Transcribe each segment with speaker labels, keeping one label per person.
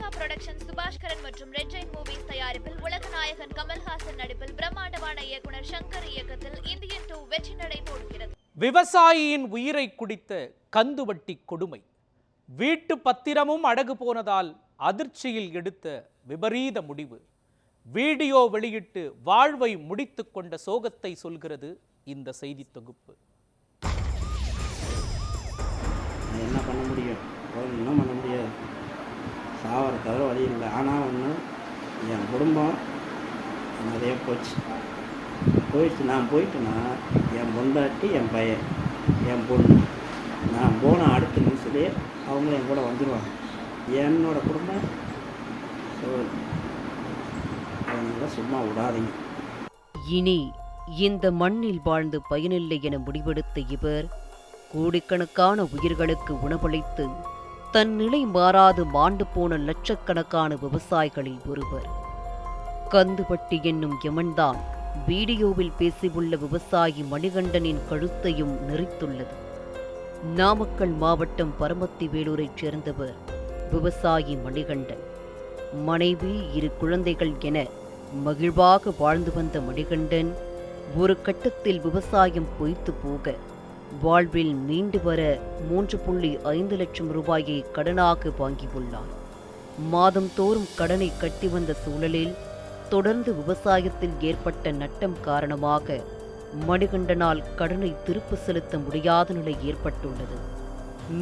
Speaker 1: Lyca production Subaskaran மற்றும் red Jain movies தயாரிப்பில் உலகநாயகன் கமல்ஹாசன் நடிப்பில் பிரம்மாண்டமான இயக்குனர் சங்கர் இயக்கத்தில் இந்தியன் டூ வெற்றி நடை போடுகிறது.
Speaker 2: விவசாயியின் உயிரை குடித்த கந்துவட்டி கொடுமை. வீட்டு பத்திரமும் அடகு போனதால் அதிர்ச்சியில் எடுத்த விபரீத முடிவு. வீடியோ வெளியிட்டு வாழ்வை முடித்துக் கொண்ட சோகத்தை சொல்கிறது இந்த செய்தி தொகுப்பு.
Speaker 3: என்ன பண்ண முடியும்? சாவர தவிர வழி இல்லை. ஆனால் ஒன்று என் குடும்பம் நிறைய போச்சு. போயிடுச்சு. நான் போயிட்டேன்னா என் பொண்டாட்டி என் பையன் என் பொண்ணு நான் போன அடுத்த நிமிஷத்துலேயே அவங்களும் என் கூட வந்துடுவாங்க என்னோடய குடும்பம் அவங்கள சும்மா விடாதீங்க.
Speaker 4: இனி இந்த மண்ணில் வாழ்ந்து பயனில்லை என முடிவெடுத்த இவர் கோடிக்கணக்கான உயிர்களுக்கு உணவளித்து தன் நிலை மாறாது மாண்டு போன லட்சக்கணக்கான விவசாயிகளில் ஒருவர். கந்துபட்டி என்னும் யமன்தான் வீடியோவில் பேசியுள்ள விவசாயி மணிகண்டனின் கழுத்தையும் நெறித்துள்ளது. நாமக்கல் மாவட்டம் பரமத்தி வேலூரைச் சேர்ந்தவர் விவசாயி மணிகண்டன். மனைவி இரு குழந்தைகள் என மகிழ்வாக வாழ்ந்து வந்த மணிகண்டன் ஒரு கட்டத்தில் விவசாயம் பொய்த்து போக வாழ்வில் மீண்டு வர மூன்று புள்ளி ஐந்து லட்சம் ரூபாயை கடனாக வாங்கியுள்ளார். மாதம் தோறும் கடனை கட்டி வந்த சூழலில் தொடர்ந்து விவசாயத்தில் ஏற்பட்ட நட்டம் காரணமாக மணிகண்டனால் கடனை திருப்பு செலுத்த முடியாத நிலை ஏற்பட்டுள்ளது.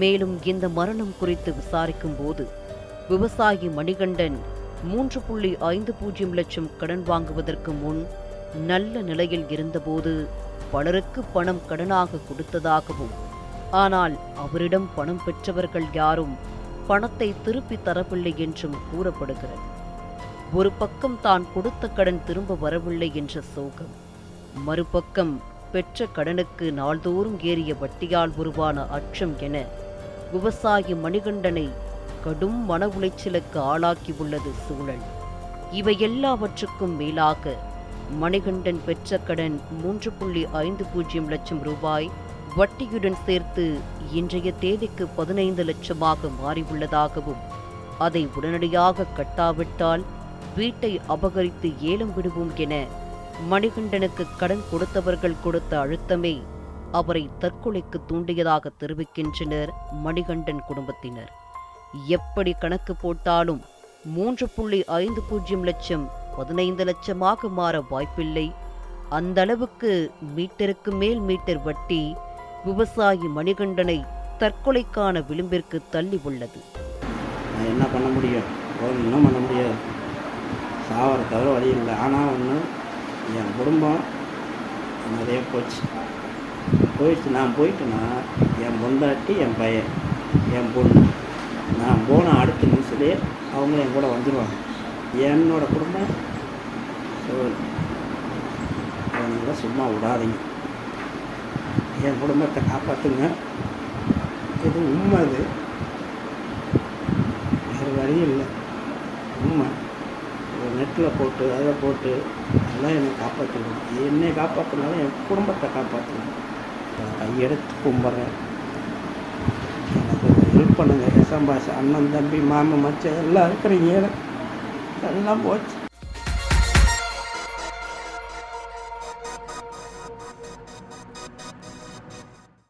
Speaker 4: மேலும் இந்த மரணம் குறித்து விசாரிக்கும் போது விவசாயி மணிகண்டன் மூன்று புள்ளி ஐந்து பூஜ்ஜியம் லட்சம் கடன் வாங்குவதற்கு முன் நல்ல நிலையில் இருந்தபோது பலருக்கு பணம் கடனாக கொடுத்ததாகவும் ஆனால் அவரிடம் பணம் பெற்றவர்கள் யாரும் பணத்தை திருப்பி தரவில்லை என்றும் கூறப்படுகிறது. ஒரு பக்கம் தான் கொடுத்த கடன் திரும்ப வரவில்லை என்ற சோகம் மறுபக்கம் பெற்ற கடனுக்கு நாள்தோறும் ஏறிய வட்டியால் உருவான அச்சம் என விவசாயி மணிகண்டனை கடும் மன உளைச்சலுக்கு ஆளாக்கியுள்ளது சூழல். இவை எல்லாவற்றுக்கும் மேலாக மணிகண்டன் பெற்ற கடன் மூன்று புள்ளி ஐந்து பூஜ்ஜியம் லட்சம் ரூபாய் வட்டியுடன் சேர்த்து இன்றைய தேதிக்கு பதினைந்து லட்சமாக மாறியுள்ளதாகவும் அதை உடனடியாக கட்டாவிட்டால் வீட்டை அபகரித்து ஏலம் விடுவோம் என மணிகண்டனுக்கு கடன் கொடுத்தவர்கள் கொடுத்த அழுத்தமே அவரை தற்கொலைக்கு தூண்டியதாக தெரிவிக்கின்றனர் மணிகண்டன் குடும்பத்தினர். எப்படி கணக்கு போட்டாலும் மூன்று புள்ளி ஐந்து பூஜ்ஜியம் லட்சம் பதினைந்து லட்சமாக மாற வாய்ப்பில்லை. அந்த அளவுக்கு மீட்டருக்கு மேல் மீட்டர் வட்டி விவசாயி மணிகண்டனை தற்கொலைக்கான விளிம்பிற்கு தள்ளி உள்ளது.
Speaker 3: என்ன பண்ண முடியும்? ஒன்றும் பண்ண முடியாது. சாவர தவிர வழி இல்லை. ஆனால் ஒன்று என் குடும்பம் நிறைய போச்சு. போயிடுச்சு. நான் போயிட்டேன்னா என் பொண்டாட்டி என் பையன் என் பொண்ணு. நான் போன அடுத்த நிமிஷத்துலேயே அவங்களும் என் கூட வந்துடுவாங்க என்னோட குடும்பம் அவங்கள சும்மா விடாதீங்க. என் குடும்பத்தை காப்பாற்றுங்க இது உண்மை அது வேறு வழி இல்லை. உண்மை. ஒரு நெட்டில் போட்டு அதை போட்டு அதெல்லாம் என்னை காப்பாற்றணும் என்னை காப்பாற்றினாலும் என் குடும்பத்தை காப்பாற்றணும் கையெடுத்து கும்பிட்றேன். எனக்கு ஹெல்ப் பண்ணுங்க. எசம்பாஸ் அண்ணன் தம்பி மாமன் மச்சம் எல்லாம் இருக்கிறீங்க. எல்லாம் போச்சு.